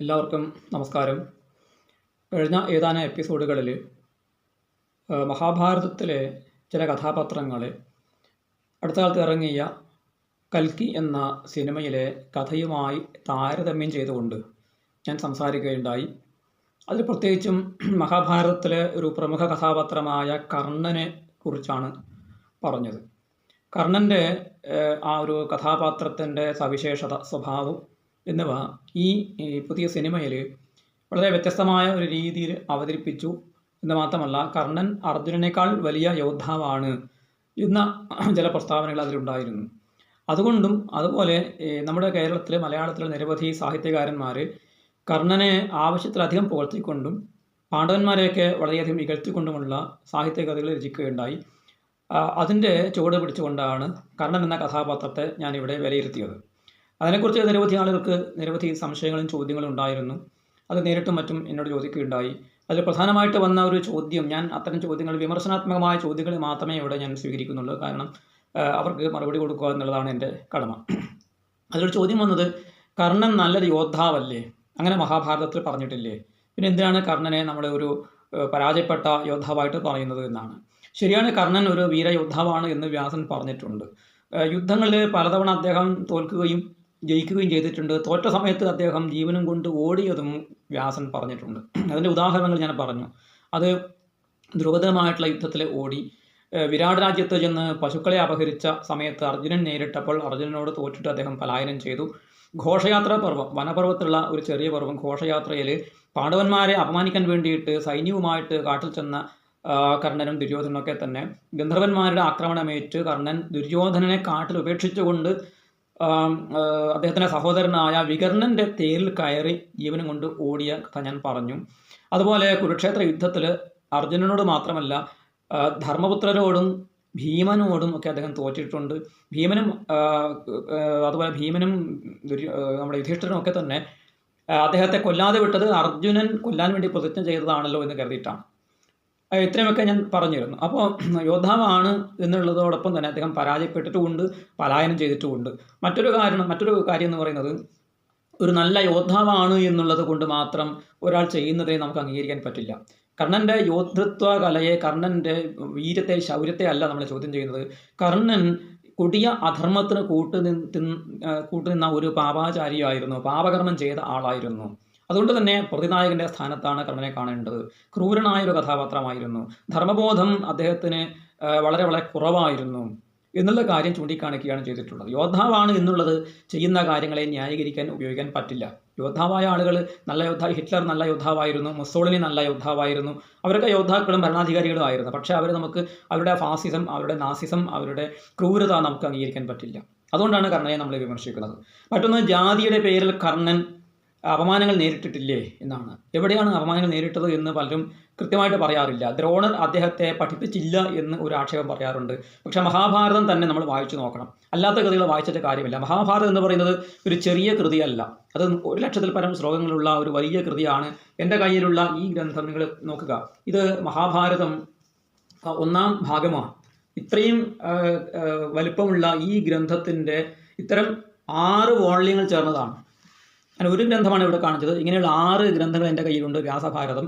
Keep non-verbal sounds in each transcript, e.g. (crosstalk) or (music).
എല്ലാവർക്കും നമസ്കാരം. കഴിഞ്ഞ ഏതാനും എപ്പിസോഡുകളിൽ മഹാഭാരതത്തിലെ ചില കഥാപാത്രങ്ങൾ അടുത്ത കാലത്ത് ഇറങ്ങിയ കൽക്കി എന്ന സിനിമയിലെ കഥയുമായി താരതമ്യം ചെയ്തുകൊണ്ട് ഞാൻ സംസാരിക്കുകയുണ്ടായി. അതിൽ പ്രത്യേകിച്ചും മഹാഭാരതത്തിലെ ഒരു പ്രമുഖ കഥാപാത്രമായ കർണനെ കുറിച്ചാണ് പറഞ്ഞത്. കർണന്റെ ആ ഒരു കഥാപാത്രത്തിന്റെ സവിശേഷത സ്വഭാവം എന്നിവ ഈ പുതിയ സിനിമയിൽ വളരെ വ്യത്യസ്തമായ ഒരു രീതിയിൽ അവതരിപ്പിച്ചു. എന്ന് മാത്രമല്ല കർണൻ അർജുനനേക്കാൾ വലിയ യോദ്ധാവാണ് എന്ന ചില പ്രസ്താവനകൾ അതിലുണ്ടായിരുന്നു. അതുകൊണ്ടും അതുപോലെ നമ്മുടെ കേരളത്തിൽ മലയാളത്തിലെ നിരവധി സാഹിത്യകാരന്മാർ കർണനെ ആവശ്യത്തിലധികം പുകഴ്ത്തിക്കൊണ്ടും പാണ്ഡവന്മാരെയൊക്കെ വളരെയധികം ഇകഴ്ത്തിക്കൊണ്ടുമുള്ള സാഹിത്യ കഥകൾ രചിക്കുകയുണ്ടായി അതിന്റെ ചുവട് പിടിച്ചുകൊണ്ടാണ് കർണൻ എന്ന കഥാപാത്രത്തെ ഞാനിവിടെ വിലയിരുത്തിയത്. അതിനെക്കുറിച്ച് നിരവധി ആളുകൾക്ക് നിരവധി സംശയങ്ങളും ചോദ്യങ്ങളും ഉണ്ടായിരുന്നു. അത് നേരിട്ടും മറ്റും എന്നോട് ചോദിക്കുകയുണ്ടായി. അതിൽ പ്രധാനമായിട്ട് വന്ന ഒരു ചോദ്യം ഞാൻ അത്തരം ചോദ്യങ്ങൾ വിമർശനാത്മകമായ ചോദ്യങ്ങൾ മാത്രമേ ഇവിടെ ഞാൻ സ്വീകരിക്കുന്നുള്ളൂ. കാരണം അവർക്ക് മറുപടി കൊടുക്കുക എന്നുള്ളതാണ് എന്റെ കടമ. അതിലൊരു ചോദ്യം വന്നത് കർണൻ നല്ലൊരു യോദ്ധാവല്ലേ? അങ്ങനെ മഹാഭാരതത്തിൽ പറഞ്ഞിട്ടില്ലേ? പിന്നെ എന്തിനാണ് കർണനെ നമ്മുടെ ഒരു പരാജയപ്പെട്ട യോദ്ധാവായിട്ട് പറയുന്നത് എന്നാണ്? ശരിയാണ് കർണൻ ഒരു വീരയോദ്ധാവാണ് എന്ന് വ്യാസൻ പറഞ്ഞിട്ടുണ്ട്. യുദ്ധങ്ങളിൽ പലതവണ അദ്ദേഹം തോൽക്കുകയും ജയിക്കുകയും ചെയ്തിട്ടുണ്ട്. തോറ്റ സമയത്ത് അദ്ദേഹം ജീവനും കൊണ്ട് ഓടിയതും വ്യാസൻ പറഞ്ഞിട്ടുണ്ട്. അതിന്റെ ഉദാഹരണങ്ങൾ ഞാൻ പറഞ്ഞു. അത് ധ്രുവതമായിട്ടുള്ള യുദ്ധത്തിൽ ഓടി വിരാട് രാജ്യത്ത് ചെന്ന് പശുക്കളെ അപഹരിച്ച സമയത്ത് അർജുനൻ നേരിട്ടപ്പോൾ അർജുനനോട് തോറ്റിട്ട് അദ്ദേഹം പലായനം ചെയ്തു. ഘോഷയാത്രാ പർവം വനപർവത്തിലുള്ള ഒരു ചെറിയ പർവം ഘോഷയാത്രയിൽ പാണ്ഡവന്മാരെ അപമാനിക്കാൻ വേണ്ടിയിട്ട് സൈന്യവുമായിട്ട് കാട്ടിൽ ചെന്ന കർണനും ദുര്യോധനൊക്കെ തന്നെ ഗന്ധർവന്മാരുടെ ആക്രമണമേറ്റ് കർണൻ ദുര്യോധനനെ കാട്ടിൽ ഉപേക്ഷിച്ചുകൊണ്ട് അദ്ദേഹത്തിന്റെ സഹോദരനായ വികർണന്റെ തേരിൽ കയറി ജീവനും കൊണ്ട് ഓടിയ കഥ ഞാൻ പറഞ്ഞു. അതുപോലെ കുരുക്ഷേത്ര യുദ്ധത്തിൽ അർജുനനോട് മാത്രമല്ല ധർമ്മപുത്രരോടും ഭീമനോടും ഒക്കെ അദ്ദേഹം തോറ്റിട്ടുണ്ട്. ഭീമനും അതുപോലെ ഭീമനും നമ്മുടെ യുധിഷ്ഠിരനും ഒക്കെ തന്നെ അദ്ദേഹത്തെ കൊല്ലാതെ വിട്ടത് അർജുനൻ കൊല്ലാൻ വേണ്ടി പ്രതിജ്ഞ ചെയ്തതാണല്ലോ എന്ന് കരുതിയിട്ടാണ്. ഇത്രയുമൊക്കെ ഞാൻ പറഞ്ഞിരുന്നു. അപ്പോൾ (clears throat) യോദ്ധാവാണ് എന്നുള്ളതോടൊപ്പം തന്നെ അദ്ദേഹം പരാജയപ്പെട്ടിട്ടുമുണ്ട് പലായനം ചെയ്തിട്ടുമുണ്ട്. മറ്റൊരു കാരണം മറ്റൊരു കാര്യം എന്ന് പറയുന്നത് ഒരു നല്ല യോദ്ധാവാണ് എന്നുള്ളത് കൊണ്ട് മാത്രം ഒരാൾ ചെയ്യുന്നതിനെ നമുക്ക് അംഗീകരിക്കാൻ പറ്റില്ല. കർണന്റെ യോദ്ധൃത്വ കലയെ കർണന്റെ വീര്യത്തെ ശൗര്യത്തെ അല്ല നമ്മൾ ചോദ്യം ചെയ്യുന്നത്. കർണൻ കൊടിയ അധർമ്മത്തിന് കൂട്ടുനിന്ന് കൂട്ടുനിന്ന ഒരു പാപാചാരിയായിരുന്നു. പാപകർമ്മം ചെയ്ത ആളായിരുന്നു. അതുകൊണ്ട് തന്നെ പ്രതിനായകന്റെ സ്ഥാനത്താണ് കർണനെ കാണേണ്ടത്. ക്രൂരനായ ഒരു കഥാപാത്രമായിരുന്നു. ധർമ്മബോധം അദ്ദേഹത്തിന് വളരെ വളരെ കുറവായിരുന്നു. എന്നുള്ള കാര്യം ചൂണ്ടിക്കാണിക്കുകയാണ് ചെയ്തിട്ടുള്ളത്. യോദ്ധാവാണ് എന്നുള്ളത് ചെയ്യുന്ന കാര്യങ്ങളെ ന്യായീകരിക്കാൻ ഉപയോഗിക്കാൻ പറ്റില്ല. യോദ്ധാവായ ആളുകൾ നല്ല യോദ്ധ ഹിറ്റ്ലർ നല്ല യോദ്ധാവായിരുന്നു മുസോളിനി നല്ല യോദ്ധാവായിരുന്നു. അവരൊക്കെ യോദ്ധാക്കളും ഭരണാധികാരികളും ആയിരുന്നു. പക്ഷേ അവർ നമുക്ക് അവരുടെ ഫാസിസം അവരുടെ നാസിസം അവരുടെ ക്രൂരത നമുക്ക് അംഗീകരിക്കാൻ പറ്റില്ല. അതുകൊണ്ടാണ് കർണനെ നമ്മൾ വിമർശിക്കുന്നത്. മറ്റൊന്ന് ജാതിയുടെ പേരിൽ കർണൻ അപമാനങ്ങൾ നേരിട്ടിട്ടില്ലേ എന്നാണ്. എവിടെയാണ് അപമാനങ്ങൾ നേരിട്ടത് എന്ന് പലരും കൃത്യമായിട്ട് പറയാറില്ല. ദ്രോണർ അദ്ദേഹത്തെ പഠിപ്പിച്ചില്ല എന്ന് ഒരു ആക്ഷേപം പറയാറുണ്ട്. പക്ഷെ മഹാഭാരതം തന്നെ നമ്മൾ വായിച്ചു നോക്കണം. അല്ലാത്ത കൃതികൾ വായിച്ചിട്ട് കാര്യമില്ല. മഹാഭാരതം എന്ന് പറയുന്നത് ഒരു ചെറിയ കൃതിയല്ല. അത് ഒരു ലക്ഷത്തിൽ പരം ശ്ലോകങ്ങളുള്ള ഒരു വലിയ കൃതിയാണ്. എന്റെ കയ്യിലുള്ള ഈ ഗ്രന്ഥം നിങ്ങൾ നോക്കുക. ഇത് മഹാഭാരതം ഒന്നാം ഭാഗമാണ്. ഇത്രയും വലിപ്പമുള്ള ഈ ഗ്രന്ഥത്തിന്റെ ഇത്തരം ആറ് വോള്യങ്ങൾ ചേർന്നതാണ്. അങ്ങനെ ഒരു ഗ്രന്ഥമാണ് ഇവിടെ കാണിച്ചത്. ഇങ്ങനെയുള്ള ആറ് ഗ്രന്ഥങ്ങൾ എന്റെ കയ്യിലുണ്ട് വ്യാസഭാരതം.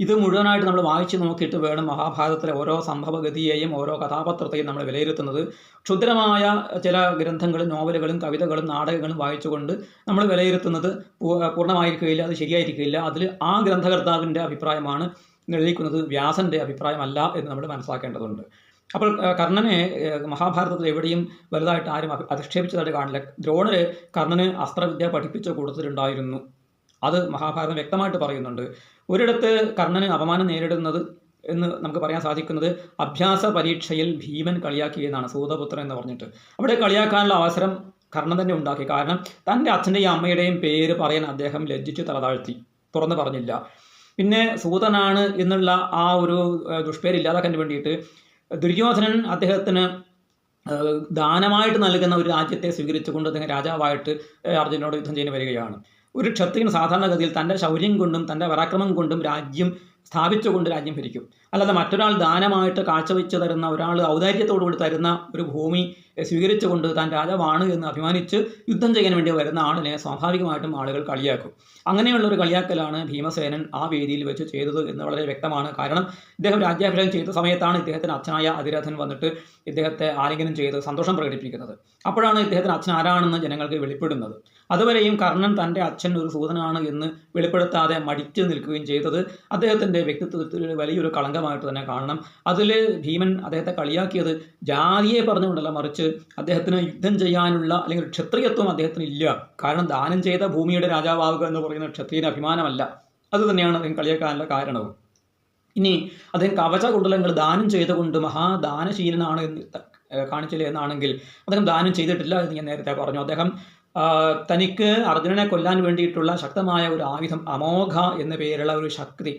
ഇത് മുഴുവനായിട്ട് നമ്മൾ വായിച്ച് നോക്കിയിട്ട് വേണം മഹാഭാരതത്തിലെ ഓരോ സംഭവഗതിയെയും ഓരോ കഥാപാത്രത്തെയും നമ്മൾ വിലയിരുത്തുന്നത്. ക്ഷുദ്രമായ ചില ഗ്രന്ഥങ്ങളും നോവലുകളും കവിതകളും നാടകങ്ങളും വായിച്ചുകൊണ്ട് നമ്മൾ വിലയിരുത്തുന്നത് പൂർണമായിരിക്കുകയില്ല അത് ശരിയായിരിക്കില്ല അതിൽ ആ ഗ്രന്ഥകർത്താവിന്റെ അഭിപ്രായമാണ് നിർണയിക്കുന്നത് വ്യാസന്റെ അഭിപ്രായമല്ല എന്ന് നമ്മൾ മനസ്സിലാക്കേണ്ടതുണ്ട്. അപ്പോൾ കർണനെ മഹാഭാരതത്തിൽ എവിടെയും വലുതായിട്ട് ആരും അധിക്ഷേപിച്ചതായിട്ട് കാണില്ല. ദ്രോണര് കർണന് അസ്ത്രവിദ്യ പഠിപ്പിച്ച കൂട്ടത്തിലുണ്ടായിരുന്നു. അത് മഹാഭാരതം വ്യക്തമായിട്ട് പറയുന്നുണ്ട്. ഒരിടത്ത് കർണന് അപമാനം നേരിടുന്നത് എന്ന് നമുക്ക് പറയാൻ സാധിക്കുന്നത് അഭ്യാസ പരീക്ഷയിൽ ഭീമൻ കളിയാക്കി എന്നാണ് സൂതപുത്രൻ എന്ന് പറഞ്ഞിട്ട്. അവിടെ കളിയാക്കാനുള്ള അവസരം കർണൻ തന്നെ ഉണ്ടാക്കി. കാരണം തന്റെ അച്ഛന്റെയും അമ്മയുടെയും പേര് പറയാൻ അദ്ദേഹം ലജ്ജിച്ച് തലതാഴ്ത്തി. തുറന്ന് പറഞ്ഞില്ല. പിന്നെ സൂതനാണ് എന്നുള്ള ആ ഒരു ദുഷ്പേര് ഇല്ലാതാക്കാൻ വേണ്ടിയിട്ട് ദുര്യോധനൻ അദ്ദേഹത്തിന് ദാനമായിട്ട് നൽകുന്ന ഒരു രാജ്യത്തെ സ്വീകരിച്ചുകൊണ്ട് അദ്ദേഹം രാജാവായിട്ട് അർജുനോട് യുദ്ധം ചെയ്യുന്ന വരികയാണ്. ഒരു ക്ഷത്രിയൻ സാധാരണഗതിയിൽ തന്റെ ശൗര്യം കൊണ്ടും തന്റെ പരാക്രമം കൊണ്ടും രാജ്യം സ്ഥാപിച്ചുകൊണ്ട് രാജ്യം ഭരിക്കും. അല്ലാതെ മറ്റൊരാൾ ദാനമായിട്ട് കാഴ്ചവെച്ച് തരുന്ന ഒരാൾ ഔദാര്യത്തോടുകൂടി തരുന്ന ഒരു ഭൂമി സ്വീകരിച്ചുകൊണ്ട് താൻ രാജാവാണ് എന്ന് അഭിമാനിച്ച് യുദ്ധം ചെയ്യാൻ വേണ്ടി വരുന്ന ആളിനെ സ്വാഭാവികമായിട്ടും ആളുകൾ കളിയാക്കും. അങ്ങനെയുള്ള ഒരു കളിയാക്കലാണ് ഭീമസേനൻ ആ വേദിയിൽ വെച്ച് ചെയ്തത് എന്ന് വളരെ വ്യക്തമാണ്. കാരണം ഇദ്ദേഹം രാജ്യാഭിഷേകം ചെയ്ത സമയത്താണ് ഇദ്ദേഹത്തിന് അച്ഛനായ അതിരഥൻ വന്നിട്ട് ഇദ്ദേഹത്തെ ആലിംഗനം ചെയ്ത് സന്തോഷം പ്രകടിപ്പിക്കുന്നത്. അപ്പോഴാണ് ഇദ്ദേഹത്തിന് അച്ഛൻ ആരാണെന്ന് ജനങ്ങൾക്ക് വെളിപ്പെടുന്നത്. അതുവരെയും കർണൻ തന്റെ അച്ഛൻ ഒരു സൂതനാണ് എന്ന് വെളിപ്പെടുത്താതെ മടിച്ചു നിൽക്കുകയും ചെയ്തത് അദ്ദേഹത്തിന്റെ വ്യക്തിത്വത്തിൽ വലിയൊരു കളങ്കമായിട്ട് തന്നെ കാണണം. അതിൽ ഭീമൻ അദ്ദേഹത്തെ കളിയാക്കിയത് ജാതിയെ പറഞ്ഞുകൊണ്ടല്ല മറിച്ച് അദ്ദേഹത്തിന് യുദ്ധം ചെയ്യാനുള്ള അല്ലെങ്കിൽ ക്ഷത്രിയത്വം അദ്ദേഹത്തിന് ഇല്ല കാരണം ദാനം ചെയ്ത ഭൂമിയുടെ രാജാവാവുക എന്ന് പറയുന്ന ക്ഷത്രിയന് അഭിമാനമല്ല. അത് തന്നെയാണ് അദ്ദേഹം കളിയാക്കാനുള്ള കാരണവും. ഇനി അദ്ദേഹം കവച കുണ്ടലങ്ങൾ ദാനം ചെയ്തുകൊണ്ട് മഹാദാനശീലനാണ് എന്ന് കാണിച്ചില്ല എന്നാണെങ്കിൽ അദ്ദേഹം ദാനം ചെയ്തിട്ടില്ല എന്ന് ഞാൻ നേരത്തെ പറഞ്ഞു. അദ്ദേഹം തനിക്ക് അർജുനനെ കൊല്ലാൻ വേണ്ടിയിട്ടുള്ള ശക്തമായ ഒരു ആയുധം അമോഘ എന്ന പേരുള്ള ഒരു ശക്തി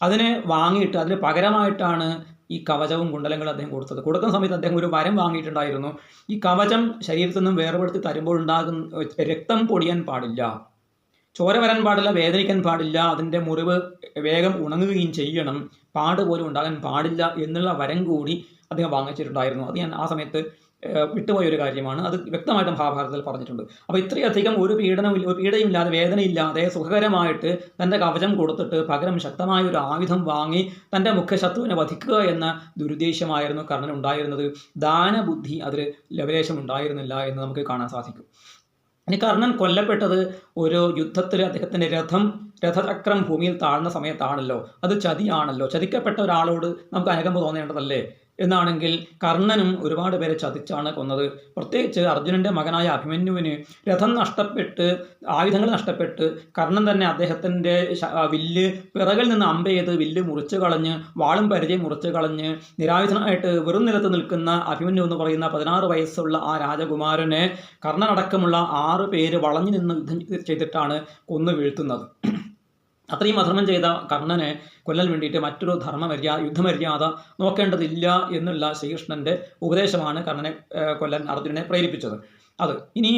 അതിനെ വാങ്ങിയിട്ട് അതിന് പകരമായിട്ടാണ് ഈ കവചവും കുണ്ടലങ്ങളും അദ്ദേഹം കൊടുത്തത്. കൊടുക്കുന്ന സമയത്ത് അദ്ദേഹം ഒരു വരം വാങ്ങിയിട്ടുണ്ടായിരുന്നു. ഈ കവചം ശരീരത്തിൽ നിന്നും വേർപെടുത്തി തരുമ്പോൾ ഉണ്ടാകുന്ന രക്തം പൊടിയാൻ പാടില്ല. ചോര വരാൻ പാടില്ല വേദനിക്കാൻ പാടില്ല അതിന്റെ മുറിവ് വേഗം ഉണങ്ങുകയും ചെയ്യണം പാട് പോലും ഉണ്ടാകാൻ പാടില്ല എന്നുള്ള വരം കൂടി അദ്ദേഹം വാങ്ങിച്ചിട്ടുണ്ടായിരുന്നു. അത് ഞാൻ ആ സമയത്ത് വിട്ടുപോയ ഒരു കാര്യമാണ്. അത് വ്യക്തമായിട്ട് മഹാഭാരതത്തിൽ പറഞ്ഞിട്ടുണ്ട്. അപ്പോൾ ഇത്രയധികം ഒരു പീഡനം ഒരു പീഡയുമില്ലാതെ വേദനയില്ലാതെ സുഖകരമായിട്ട് തന്റെ കവചം കൊടുത്തിട്ട് പകരം ശക്തമായ ഒരു ആയുധം വാങ്ങി തന്റെ മുഖ്യശത്രുവിനെ വധിക്കുക എന്ന ദുരുദ്ദേശമായിരുന്നു കർണൻ ഉണ്ടായിരുന്നത് ദാനബുദ്ധി അതിൽ ലവലേശം ഉണ്ടായിരുന്നില്ല എന്ന് നമുക്ക് കാണാൻ സാധിക്കും. ഇനി കർണൻ കൊല്ലപ്പെട്ടത് ഒരു യുദ്ധത്തിൽ അദ്ദേഹത്തിന്റെ രഥം രഥചക്രം ഭൂമിയിൽ താഴ്ന്ന സമയത്താണല്ലോ. അത് ചതിയാണല്ലോ. ചതിക്കപ്പെട്ട ഒരാളോട് നമുക്ക് അനുകമ്പ തോന്നേണ്ടതല്ലേ? എന്നാണെങ്കിൽ കർണനും ഒരുപാട് പേരെ ചതിച്ചാണ് കൊന്നത്. പ്രത്യേകിച്ച് അർജുനന്റെ മകനായ അഭിമന്യുവിന് രഥം നഷ്ടപ്പെട്ട് ആയുധങ്ങൾ നഷ്ടപ്പെട്ട് കർണൻ തന്നെ അദ്ദേഹത്തിന്റെ വില്ല് പിറകിൽ നിന്ന് അമ്പ ചെയ്ത് വില്ല് മുറിച്ചു കളഞ്ഞ് വാളും പരിചയം മുറിച്ചു കളഞ്ഞ് നിരായുധനായിട്ട് വെറും നിലത്ത് നിൽക്കുന്ന അഭിമന്യു എന്ന് പറയുന്ന പതിനാറ് വയസ്സുള്ള ആ രാജകുമാരനെ കർണനടക്കമുള്ള ആറ് പേര് വളഞ്ഞു നിന്ന് യുദ്ധം ചെയ്തിട്ടാണ് കൊന്നു വീഴ്ത്തുന്നത്. അത്രയും അധർമ്മം ചെയ്ത കർണനെ കൊല്ലാൻ വേണ്ടിയിട്ട് മറ്റൊരു ധർമ്മമര്യാദ യുദ്ധമര്യാദ നോക്കേണ്ടതില്ല എന്നുള്ള ശ്രീകൃഷ്ണന്റെ ഉപദേശമാണ് കർണനെ കൊല്ലാൻ അർജുനനെ പ്രേരിപ്പിച്ചത്. അത് ഇനി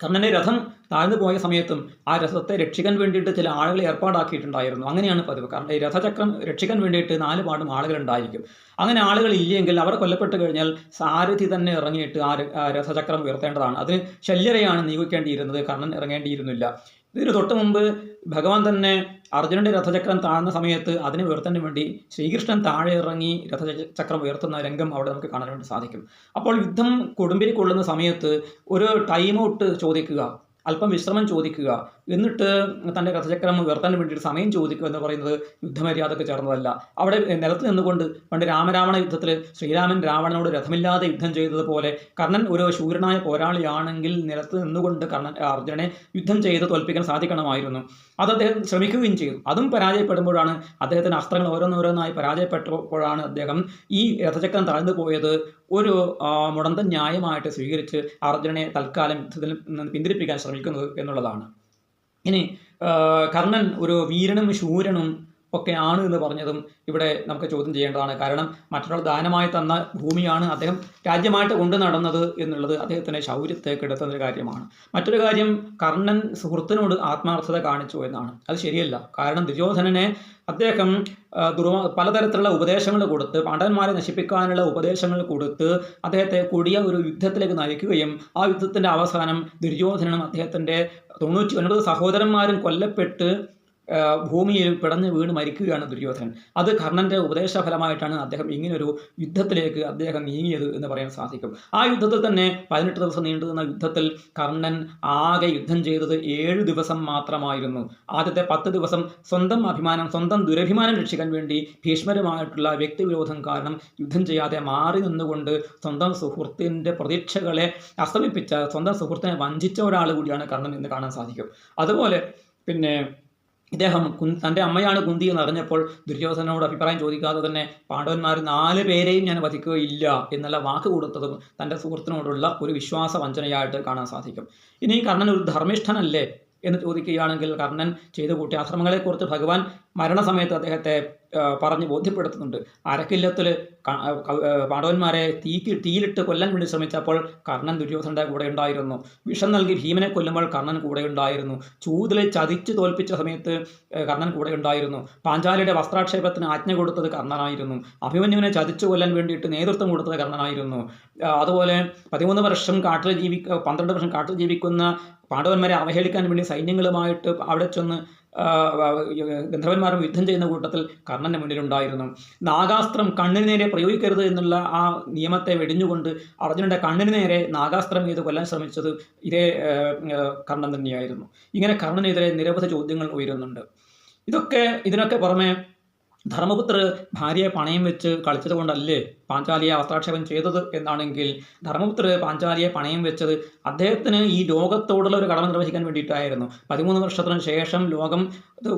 കർണന്റെ രഥം താഴ്ന്നു പോയ സമയത്തും ആ രഥത്തെ രക്ഷിക്കാൻ വേണ്ടിയിട്ട് ചില ആളുകളെ ഏർപ്പാടാക്കിയിട്ടുണ്ടായിരുന്നു. അങ്ങനെയാണ് പതിവ്. കാരണം ഈ രഥചക്രം രക്ഷിക്കാൻ വേണ്ടിയിട്ട് നാല് പാടും ആളുകളുണ്ടായിരിക്കും. അങ്ങനെ ആളുകൾ ഇല്ലെങ്കിൽ അവർ കൊല്ലപ്പെട്ട് കഴിഞ്ഞാൽ സാരഥി തന്നെ ഇറങ്ങിയിട്ട് ആ രഥചക്രം ഉയർത്തേണ്ടതാണ്. അതിന് ശല്യരെയാണ് നിയോഗിക്കേണ്ടിയിരുന്നത് കർണൻ ഇറങ്ങേണ്ടിയിരുന്നില്ല. ഇതിന് തൊട്ട് മുമ്പ് ഭഗവാൻ തന്നെ അർജുനന്റെ രഥചക്രം താഴ്ന്ന സമയത്ത് അതിനെ ഉയർത്താൻ വേണ്ടി ശ്രീകൃഷ്ണൻ താഴെ ഇറങ്ങി രഥചക്രം ഉയർത്തുന്ന രംഗം അവിടെ നമുക്ക് കാണാൻ വേണ്ടി സാധിക്കും. അപ്പോൾ യുദ്ധം കൊടുമ്പിരി കൊള്ളുന്ന സമയത്ത് ഒരു ടൈം ഔട്ട് ചോദിക്കുക അല്പം വിശ്രമം ചോദിക്കുക എന്നിട്ട് തന്റെ രഥചക്രം ഉയർത്താൻ വേണ്ടിയിട്ട് സമയം ചോദിക്കുക എന്ന് പറയുന്നത് യുദ്ധമര്യാദക്ക് ചേർന്നതല്ല. അവിടെ നിലത്ത് നിന്നുകൊണ്ട് പണ്ട് രാമരാവണ യുദ്ധത്തിൽ ശ്രീരാമൻ രാവണനോട് രഥമില്ലാതെ യുദ്ധം ചെയ്തതുപോലെ കർണൻ ഒരു ശൂരനായ പോരാളിയാണെങ്കിൽ നിലത്ത് നിന്നുകൊണ്ട് കർണൻ അർജുനനെ യുദ്ധം ചെയ്ത് തോൽപ്പിക്കാൻ സാധിക്കണമായിരുന്നു. അത് അദ്ദേഹം ശ്രമിക്കുകയും ചെയ്തു. അതും പരാജയപ്പെടുമ്പോഴാണ് അദ്ദേഹത്തിന് അസ്ത്രങ്ങൾ ഓരോന്നോരോന്നായി പരാജയപ്പെട്ടപ്പോഴാണ് അദ്ദേഹം ഈ രഥചക്രം താഴ്ന്നു പോയത്. ഒരു മുടന്തൻ ന്യായമായിട്ട് സ്വീകരിച്ച് അർജുനനെ തൽക്കാലം യുദ്ധത്തിൽ നിന്ന് പിന്തിരിപ്പിക്കാൻ ശ്രമിക്കുന്നത് എന്നുള്ളതാണ്. ഇനി കർണൻ ഒരു വീരനും ശൂരനും ഒക്കെ ആണ് എന്ന് പറഞ്ഞതും ഇവിടെ നമുക്ക് ചോദ്യം ചെയ്യേണ്ടതാണ്. കാരണം മറ്റൊരാൾ ദാനമായി തന്ന ഭൂമിയാണ് അദ്ദേഹം രാജ്യമായിട്ട് കൊണ്ടു നടന്നത് എന്നുള്ളത് അദ്ദേഹത്തിന്റെ ശൗര്യത്തെ കെടുത്തുന്ന ഒരു കാര്യമാണ്. മറ്റൊരു കാര്യം കർണൻ സുഹൃത്തിനോട് ആത്മാർത്ഥത കാണിച്ചു എന്നാണ്. അത് ശരിയല്ല. കാരണം ദുര്യോധനനെ അദ്ദേഹം ദുർവ പലതരത്തിലുള്ള ഉപദേശങ്ങൾ കൊടുത്ത് പാണ്ഡവന്മാരെ നശിപ്പിക്കാനുള്ള ഉപദേശങ്ങൾ കൊടുത്ത് അദ്ദേഹത്തെ കൊടിയ ഒരു യുദ്ധത്തിലേക്ക് നയിക്കുകയും ആ യുദ്ധത്തിന്റെ അവസാനം ദുര്യോധനനും അദ്ദേഹത്തിന്റെ തൊണ്ണൂറ്റി ഒൻപത് സഹോദരന്മാരും കൊല്ലപ്പെട്ട് ഭൂമിയിൽ പിടഞ്ഞ് വീണ് മരിക്കുകയാണ് ദുര്യോധനൻ. അത് കർണന്റെ ഉപദേശഫലമായിട്ടാണ് അദ്ദേഹം ഇങ്ങനൊരു യുദ്ധത്തിലേക്ക് അദ്ദേഹം നീങ്ങിയത് എന്ന് പറയാൻ സാധിക്കും. ആ യുദ്ധത്തിൽ തന്നെ പതിനെട്ട് ദിവസം നീണ്ടു നിന്ന യുദ്ധത്തിൽ കർണൻ ആകെ യുദ്ധം ചെയ്തത് ഏഴ് ദിവസം മാത്രമായിരുന്നു. ആദ്യത്തെ പത്ത് ദിവസം സ്വന്തം അഭിമാനം സ്വന്തം ദുരഭിമാനം രക്ഷിക്കാൻ വേണ്ടി ഭീഷ്മരുമായിട്ടുള്ള വ്യക്തിവിരോധം കാരണം യുദ്ധം ചെയ്യാതെ മാറി നിന്നുകൊണ്ട് സ്വന്തം സുഹൃത്തിന്റെ പ്രതീക്ഷകളെ അസ്തമിപ്പിച്ച സ്വന്തം സുഹൃത്തിനെ വഞ്ചിച്ച ഒരാൾ കൂടിയാണ് കർണൻ എന്ന് കാണാൻ സാധിക്കും. അതുപോലെ പിന്നെ ഇദ്ദേഹം തന്റെ അമ്മയാണ് കുന്തി എന്ന് അറിഞ്ഞപ്പോൾ ദുര്യോധനോട് അഭിപ്രായം ചോദിക്കാതെ തന്നെ പാണ്ഡവന്മാർ നാല് പേരെയും ഞാൻ വധിക്കുകയില്ല എന്നുള്ള വാക്ക് കൊടുത്തതും തന്റെ സുഹൃത്തിനോടുള്ള ഒരു വിശ്വാസ വഞ്ചനയായിട്ട് കാണാൻ സാധിക്കും. ഇനി കർണൻ ഒരു ധർമ്മിഷ്ഠനല്ലേ എന്ന് ചോദിക്കുകയാണെങ്കിൽ കർണൻ ചെയ്തു കൂട്ടിയ അശ്രമങ്ങളെക്കുറിച്ച് ഭഗവാൻ മരണസമയത്ത് അദ്ദേഹത്തെ പറഞ്ഞ് ബോധ്യപ്പെടുത്തുന്നുണ്ട്. അരക്കില്ലത്തിൽ പാണ്ഡവന്മാരെ തീക്ക് തീയിലിട്ട് കൊല്ലാൻ വേണ്ടി ശ്രമിച്ചപ്പോൾ കർണൻ ദുര്യോധനന്റെ കൂടെ ഉണ്ടായിരുന്നു. വിഷം നൽകി ഭീമനെ കൊല്ലുമ്പോൾ കർണൻ കൂടെ ഉണ്ടായിരുന്നു. ചൂതിലെ ചതിച്ച് തോൽപ്പിച്ച സമയത്ത് കർണൻ കൂടെ ഉണ്ടായിരുന്നു. പാഞ്ചാലിയുടെ വസ്ത്രാക്ഷേപത്തിന് ആജ്ഞ കൊടുത്തത് കർണനായിരുന്നു. അഭിമന്യുവിനെ ചതിച്ചു കൊല്ലാൻ വേണ്ടിയിട്ട് നേതൃത്വം കൊടുത്തത് കർണനായിരുന്നു. അതുപോലെ പതിമൂന്ന് വർഷം കാട്ടിൽ ജീവിക്ക പന്ത്രണ്ട് വർഷം കാട്ടിൽ ജീവിക്കുന്ന പാണ്ഡവന്മാരെ അവഹേളിക്കാൻ വേണ്ടി സൈന്യങ്ങളുമായിട്ട് അവിടെ ചെന്ന് ഗന്ധർവന്മാരും യുദ്ധം ചെയ്യുന്ന കൂട്ടത്തിൽ കർണന്റെ മുന്നിലുണ്ടായിരുന്നു. നാഗാസ്ത്രം കണ്ണിന് നേരെ പ്രയോഗിക്കരുത് എന്നുള്ള ആ നിയമത്തെ വെടിഞ്ഞുകൊണ്ട് അർജുനന്റെ കണ്ണിന് നേരെ നാഗാസ്ത്രം ചെയ്ത് കൊല്ലാൻ ശ്രമിച്ചത് ഇതേ കർണൻ തന്നെയായിരുന്നു. ഇങ്ങനെ കർണനെതിരെ നിരവധി ചോദ്യങ്ങൾ ഉയരുന്നുണ്ട്. ഇതൊക്കെ ഇതിനൊക്കെ പുറമെ ധർമ്മപുത്ര ഭാര്യയെ പണയം വെച്ച് കളിച്ചത് കൊണ്ടല്ലേ പാഞ്ചാലിയെ വസ്ത്രാക്ഷേപം ചെയ്തത് എന്നാണെങ്കിൽ ധർമ്മപുത്ര പാഞ്ചാലിയെ പണയം വെച്ചത് അദ്ദേഹത്തിന് ഈ ലോകത്തോടുള്ള ഒരു കടമ നിർവഹിക്കാൻ വേണ്ടിയിട്ടായിരുന്നു. പതിമൂന്ന് വർഷത്തിന് ശേഷം ലോകം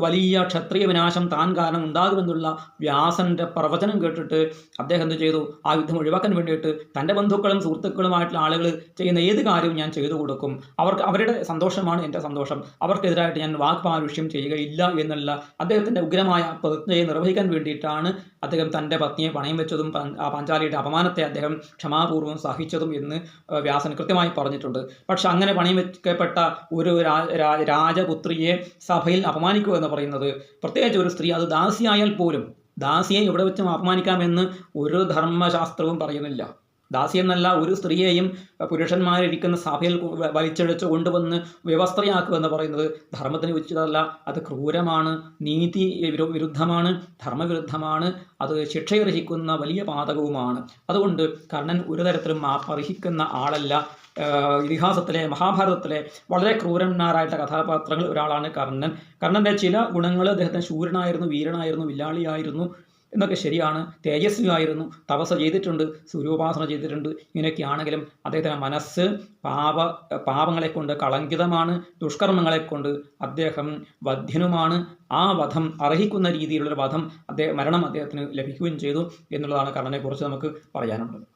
വലിയ ക്ഷത്രിയ വിനാശം താൻ കാരണം ഉണ്ടാകുമെന്നുള്ള വ്യാസന്റെ പ്രവചനം കേട്ടിട്ട് അദ്ദേഹം എന്ത് ചെയ്തു? ആ യുദ്ധം ഒഴിവാക്കാൻ വേണ്ടിയിട്ട് തന്റെ ബന്ധുക്കളും സുഹൃത്തുക്കളുമായിട്ടുള്ള ആളുകൾ ചെയ്യുന്ന ഏത് കാര്യവും ഞാൻ ചെയ്തു കൊടുക്കും. അവർക്ക് അവരുടെ സന്തോഷമാണ് എന്റെ സന്തോഷം. അവർക്കെതിരായിട്ട് ഞാൻ വാക്പാരുഷ്യം ചെയ്യുകയില്ല എന്നുള്ള അദ്ദേഹത്തിന്റെ ഉഗ്രമായ പ്രതിജ്ഞയെ നിർവഹിക്കാൻ വേണ്ടിയിട്ടാണ് അദ്ദേഹം തന്റെ പത്നിയെ പണയം വെച്ചതും ആ പാഞ്ചാലിയുടെ അപമാനത്തെ അദ്ദേഹം ക്ഷമാപൂർവം സഹിച്ചതും എന്ന് വ്യാസൻ കൃത്യമായി പറഞ്ഞിട്ടുണ്ട്. പക്ഷെ അങ്ങനെ പണി വെക്കപ്പെട്ട ഒരു രാജപുത്രിയെ സഭയിൽ അപമാനിക്കുക എന്ന് പറയുന്നത് പ്രത്യേകിച്ച് ഒരു സ്ത്രീ അത് ദാസിയായാൽ പോലും ദാസിയെ ഇവിടെ വെച്ച് അപമാനിക്കാമെന്ന് ഒരു ധർമ്മശാസ്ത്രവും പറയുന്നില്ല. ദാസി എന്നല്ല ഒരു സ്ത്രീയെയും പുരുഷന്മാരിരിക്കുന്ന സഭയിൽ വലിച്ചെടുത്ത് കൊണ്ടുവന്ന് വ്യവസ്ഥയാക്കുക എന്ന് പറയുന്നത് ധർമ്മത്തിന് ഉചിതമല്ല. അത് ക്രൂരമാണ് നീതി വിരുദ്ധമാണ് ധർമ്മവിരുദ്ധമാണ് അത് ശിക്ഷയർഹിക്കുന്ന വലിയ പാതകവുമാണ്. അതുകൊണ്ട് കർണൻ ഒരു തരത്തിലും മാപ്പർഹിക്കുന്ന ആളല്ല. ഇതിഹാസത്തിലെ മഹാഭാരതത്തിലെ വളരെ ക്രൂരന്മാരായിട്ടുള്ള കഥാപാത്രങ്ങൾ ഒരാളാണ് കർണൻ. കർണന്റെ ചില ഗുണങ്ങൾ അദ്ദേഹത്തിന് ശൂരനായിരുന്നു വീരനായിരുന്നു വില്ലാളിയായിരുന്നു. എന്നൊക്കെ ശരിയാണ്. തേജസ്വിയായിരുന്നു തപസ് ചെയ്തിട്ടുണ്ട്. സൂര്യോപാസന ചെയ്തിട്ടുണ്ട്. ഇങ്ങനെയൊക്കെയാണെങ്കിലും അദ്ദേഹത്തിന്റെ മനസ്സ് പാപ പാപങ്ങളെ കൊണ്ട് കളങ്കിതമാണ്. ദുഷ്കർമ്മങ്ങളെ കൊണ്ട് അദ്ദേഹം വധ്യനുമാണ് ആ വധം അർഹിക്കുന്ന രീതിയിലുള്ള വധം അദ്ദേഹം മരണം അദ്ദേഹത്തിന് ലഭിക്കുകയും ചെയ്തു എന്നുള്ളതാണ് കർണനെക്കുറിച്ച് നമുക്ക് പറയാനുള്ളത്.